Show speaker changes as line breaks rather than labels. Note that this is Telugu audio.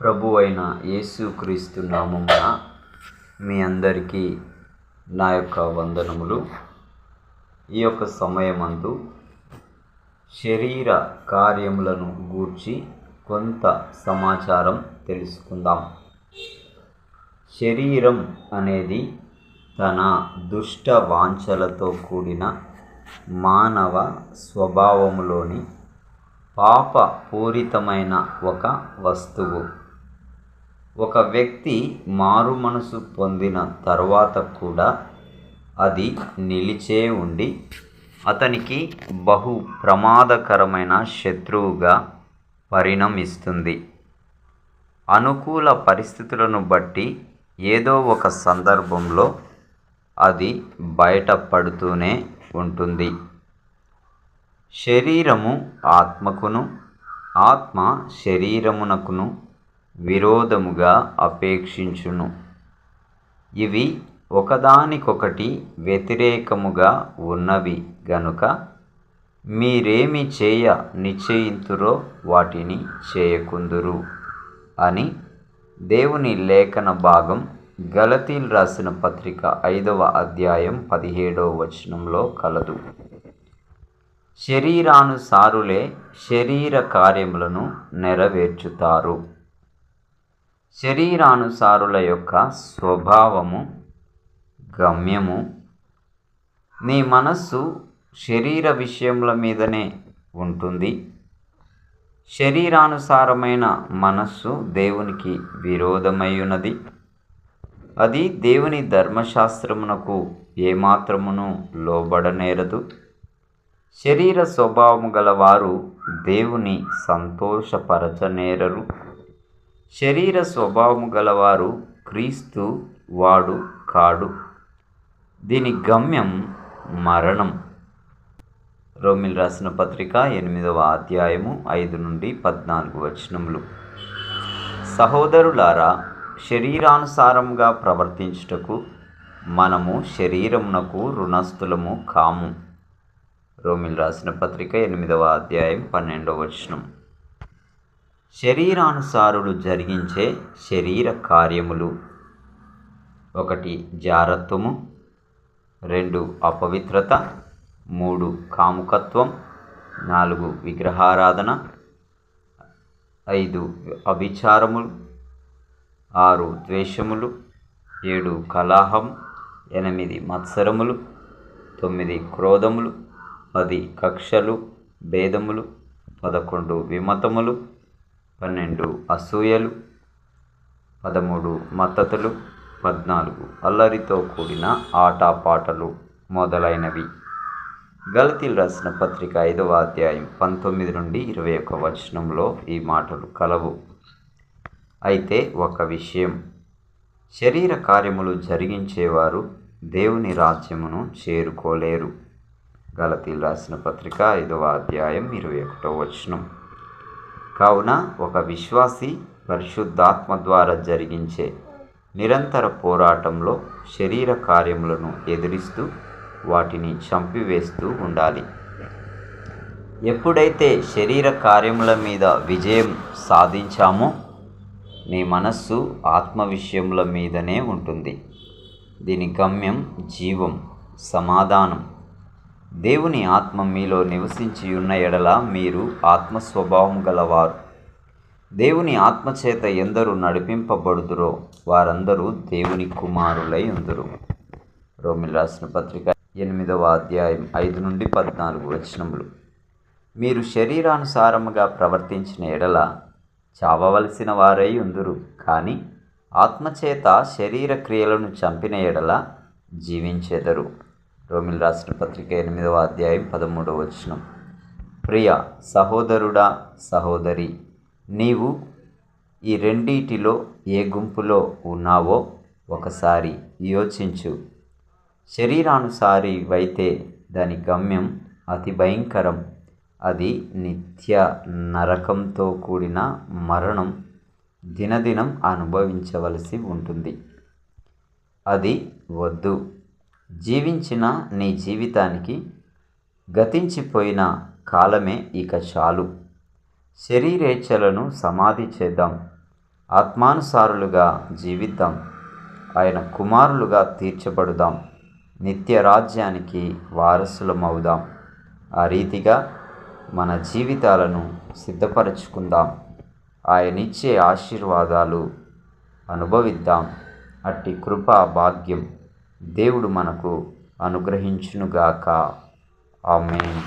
ప్రభు అయిన యేసుక్రీస్తు నామమున మీ అందరికీ నా యొక్క వందనములు. ఈ యొక్క సమయమందు శరీర కార్యములను గూర్చి కొంత సమాచారం తెలుసుకుందాం. శరీరం అనేది తన దుష్ట వాంఛలతో కూడిన మానవ స్వభావములోని పాపపూరితమైన ఒక వస్తువు. ఒక వ్యక్తి మారు మనసు పొందిన తర్వాత కూడా అది నిలిచే ఉండి అతనికి బహు ప్రమాదకరమైన శత్రువుగా పరిణమిస్తుంది. అనుకూల పరిస్థితులను బట్టి ఏదో ఒక సందర్భంలో అది బయటపడుతూనే ఉంటుంది. శరీరము ఆత్మకును ఆత్మ శరీరమునకును విరోధముగా అపేక్షించును. ఇవి ఒకదానికొకటి వ్యతిరేకముగా ఉన్నవి గనుక మీరేమి చేయ నిశ్చయింతురో వాటిని చేయకుందురు అని దేవుని లేఖన భాగం గలతీలు రాసిన పత్రిక ఐదవ అధ్యాయం పదిహేడవ వచనంలో కలదు. శరీరానుసారులే శరీర కార్యములను నెరవేర్చుతారు. శరీరానుసారుల యొక్క స్వభావము గమ్యము నీ మనస్సు శరీర విషయముల మీదనే ఉంటుంది. శరీరానుసారమైన మనస్సు దేవునికి విరోధమయ్యున్నది అది దేవుని ధర్మశాస్త్రమునకు ఏమాత్రమును లోబడనేరదు. శరీర స్వభావము గలవారు దేవుని సంతోషపరచనేరరు. శరీర స్వభావము గలవారు క్రీస్తు వాడు కాడు. దీని గమ్యం మరణం. రోమిల్ రాసిన పత్రిక ఎనిమిదవ అధ్యాయము ఐదు నుండి పద్నాలుగు వచనములు. సహోదరులారా శరీరానుసారంగా ప్రవర్తించుటకు మనము శరీరమునకు రుణస్థులము కాము. రోమిల్ రాసిన పత్రిక ఎనిమిదవ అధ్యాయం పన్నెండవ వచనం. శరీరానుసారులు జరిగించే శరీర కార్యములు. ఒకటి జారత్వము. రెండు అపవిత్రత. మూడు కాముకత్వం. నాలుగు విగ్రహారాధన. ఐదు అభిచారములు ఆరు ద్వేషములు. ఏడు కలాహం. ఎనిమిది మత్సరములు. తొమ్మిది క్రోధములు. పది కక్షలు. భేదములు. పదకొండు విమతములు. పన్నెండు అసూయలు పదమూడు మద్దతులు పద్నాలుగు అల్లరితో కూడిన ఆటపాటలు మొదలైనవి. గలతీలు రాసిన పత్రిక ఐదవ అధ్యాయం పంతొమ్మిది నుండి ఇరవై ఒక వచనంలో ఈ మాటలు కలవు. అయితే ఒక విషయం. శరీర కార్యములు జరిగించేవారు దేవుని రాజ్యమును చేరుకోలేరు. గలతీలు రాసిన పత్రిక ఐదవ అధ్యాయం ఇరవై ఒకటో వచనం. కావున ఒక విశ్వాసి పరిశుద్ధాత్మ ద్వారా జరిగించే నిరంతర పోరాటంలో శరీర కార్యములను ఎదిరిస్తూ వాటిని చంపివేస్తూ ఉండాలి. ఎప్పుడైతే శరీర కార్యముల మీద విజయం సాధించామో నీ మనస్సు ఆత్మ విషయముల మీదనే ఉంటుంది. దీని గమ్యం జీవం సమాధానం. దేవుని ఆత్మ మీలో నివసించి ఉన్న ఎడల మీరు ఆత్మ స్వభావం గలవారు. దేవుని ఆత్మచేత ఎందరు నడిపింపబడుదురో వారందరూ దేవుని కుమారులై ఉందరు. రోమిల్ రాసిన పత్రిక ఎనిమిదవ అధ్యాయం ఐదు నుండి పద్నాలుగు వచనములు. మీరు శరీరానుసారముగా ప్రవర్తించిన ఎడల చావవలసిన వారై ఉందురు. కానీ ఆత్మచేత శరీర క్రియలను చంపిన ఎడల జీవించెదరు. రోమిల్ రాసిన పత్రిక ఎనిమిదవ అధ్యాయం పదమూడవ వచనం. ప్రియ సహోదరుడా సహోదరి నీవు ఈ రెండిటిలో ఏ గుంపులో ఉన్నావో ఒకసారి యోచించు. శరీరానుసారి వైతే దాని గమ్యం అతి భయంకరం. అది నిత్య నరకంతో కూడిన మరణం దినదినం అనుభవించవలసి ఉంటుంది. అది వద్దు. జీవించిన నీ జీవితానికి గతించిపోయిన కాలమే ఇక చాలు. శరీరేచ్ఛలను సమాధి చేద్దాం. ఆత్మానుసారులుగా జీవిద్దాం. ఆయన కుమారులుగా తీర్చబడుదాం. నిత్య రాజ్యానికి వారసులమవుదాం. ఆ రీతిగా మన జీవితాలను సిద్ధపరచుకుందాం. ఆయనిచ్చే ఆశీర్వాదాలు అనుభవిద్దాం. అట్టి కృపా భాగ్యం. దేవుడు మనకు అనుగ్రహించునుగాక. ఆమె